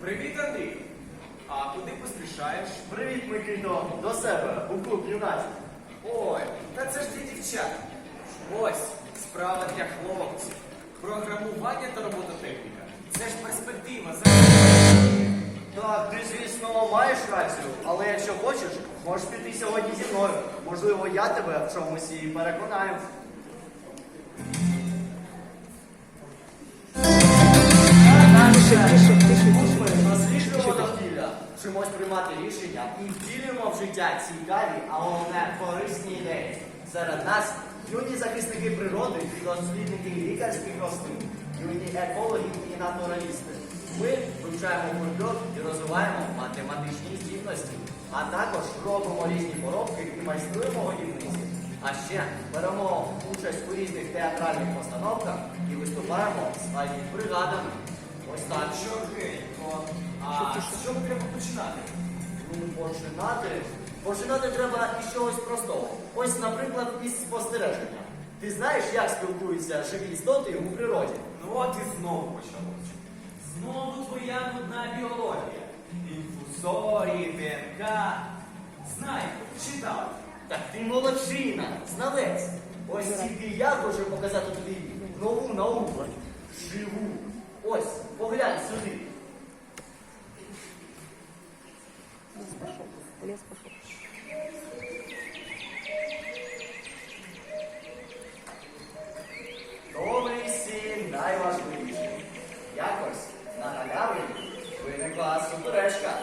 Привіт, Андрій. А куди поспішаєш? Привіт, Микито, до себе, у клуб юнацький. Ой, та це ж ті дівчата. Ось справа для хлопців. Програмування та робототехніка. Це ж перспектива. Так, ти, звісно, маєш рацію, але якщо хочеш, можеш піти сьогодні зі мною. Можливо, я тебе в чомусь і переконаю. Вчимось приймати рішення і втілюємо в життя цікаві, а головне корисні ідеї. Серед нас юні захисники природи, дослідники лікарських рослин, юні екологи і натуралісти. Ми вивчаємо культур і розвиваємо математичні здібності, а також робимо різні поробки і майструємо годівниці. А ще беремо участь у різних театральних постановках і виступаємо з бригадами. Ось так. Чорненько. А чого треба починати? Ну, починати. Починати треба із чогось простого. Ось, наприклад, із спостереження. Ти знаєш, як спілкуються живі істоти у природі? Ну от і знову почалося. Знову твоя нудна біологія. Інфузорії, ДНК. Знаю, читав. Так ти молодчина, знавець. Ось тільки я хочу показати тобі нову науку. Живу. Ось, поглянь сюди. Лес пошел. Добрий сім найважливіший. Якось на галявині виникла суперечка.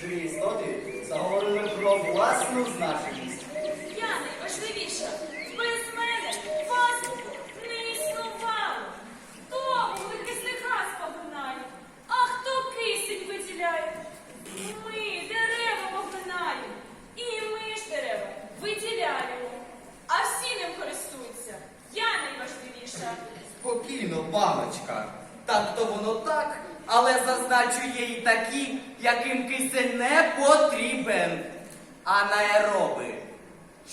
Живі істоти заговорили про власну значимість. Я найважливіша. Без мене вас не існувало. Хто вуглекислий газ поглинає, а хто кисень виділяє? Ми дерева поглинаємо. І ми ж дерева виділяємо. А всі ним користуються. Я найважливіша. Спокійно, паночка. Так то воно так, але зазначу є і такі, яким кисень не потрібен. Анаероби.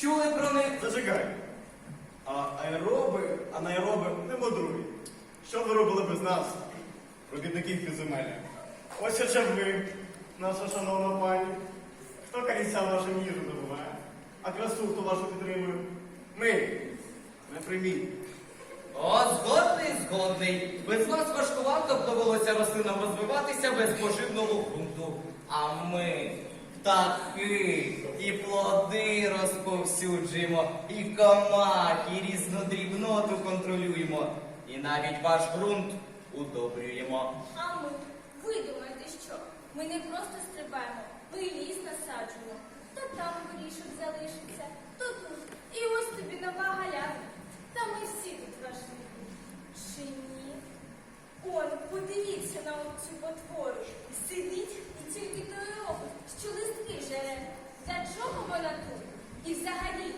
Чули про них? Зачекай. А аероби, анаероби не мудруй. Що ви робили без нас, робітників підземелля? Ось хоча ви, наша шановна пані. Хто каріця вашу їжу добуває? А красу хто вашу підтримує? Ми. Не прийміть. О, згодний, згодний. Без вас важкувато б довелося рослинам розвиватися без поживного ґрунту. А ми птахи і плоди розповсюджуємо, і комах, і різну дрібноту контролюємо, і навіть ваш ґрунт удобрюємо. А ми, ви думаєте, що? Ми не просто стрибаємо, ми ліс насаджуємо. Та там горішок залишиться, то тут. І ось тобі нова галявина. Та ми всі тут важливі. Чи ні? Он, подивіться на цю потвору. Сидить і тільки то й робить, що листки жере. Для чого вона тут? І взагалі,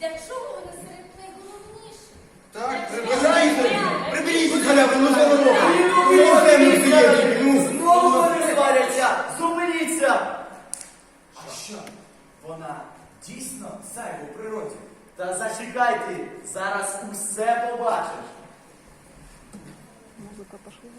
для чого вона серед найголовніших? Так, прибирайте! Приберіть цю халяву, ну що ви Ну? Ну! Знову вони сваряться! Зупиніться! А що? Вона дійсно зайва у природі. Та зачекайте, зараз усе побачиш. Музыка пошла.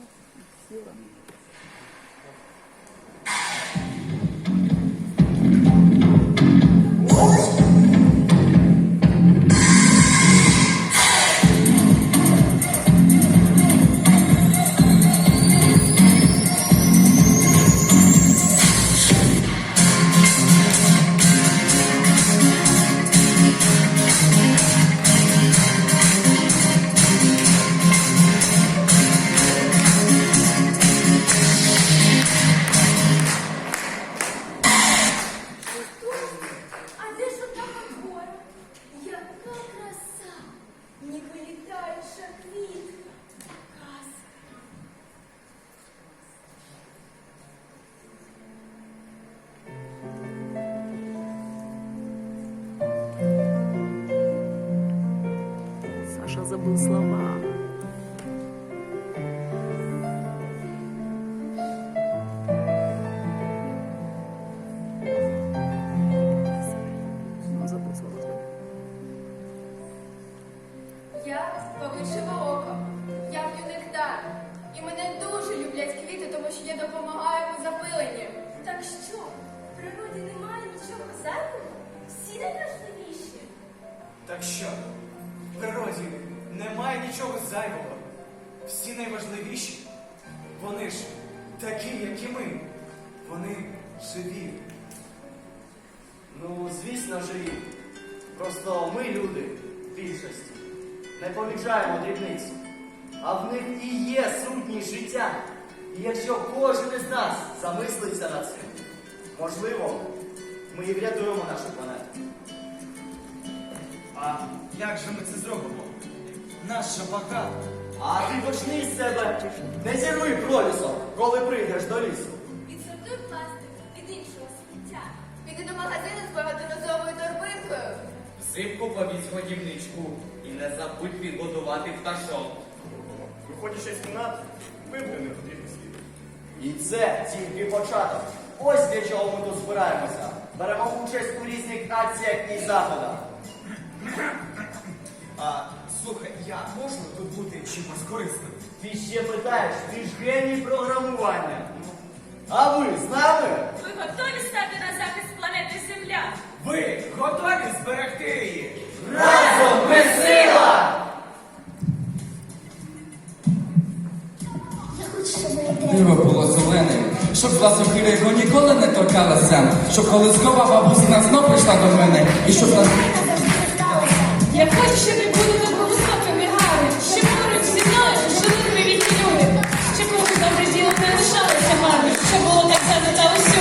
повишило око. Я п'ю нектар. І мене дуже люблять квіти, тому що я допомагаю у запиленні. Так що, в природі немає нічого зайвого? Всі найважливіші. Так що, в природі немає нічого зайвого. Всі найважливіші. Вони ж такі, як і ми. Вони живі. Ну, звісно, живі. Просто ми люди не помічаємо дрібниць. А в них і є сутність життя. І якщо кожен із нас замислиться над цим, можливо, ми і врятуємо нашу планету. А як же ми це зробимо? Наш шапокат. А ти почни з себе. Не зірви пролісом, коли прийдеш до лісу. Взимку повізь годівничку і не забудь підгодувати пташок. Виходячи з кімнати, вибери не потрібний слід. І це тільки початок. Ось для чого ми тут збираємося. Беремо участь у різних акціях і заходах. А слухай, я можу тут бути чимось корисним? Ти ще питаєш, ти ж геній програмування. А ви з нами? Ви готові стати на захист планети Земля? Торкалася, щоб колискова бабусина знов прийшла до мене, і щоб нас Я хочу, щоб ви були добровисокими гари, що поруч зі мною жили привітні люди, щоб коли добре діло не лишалося марно, що було так само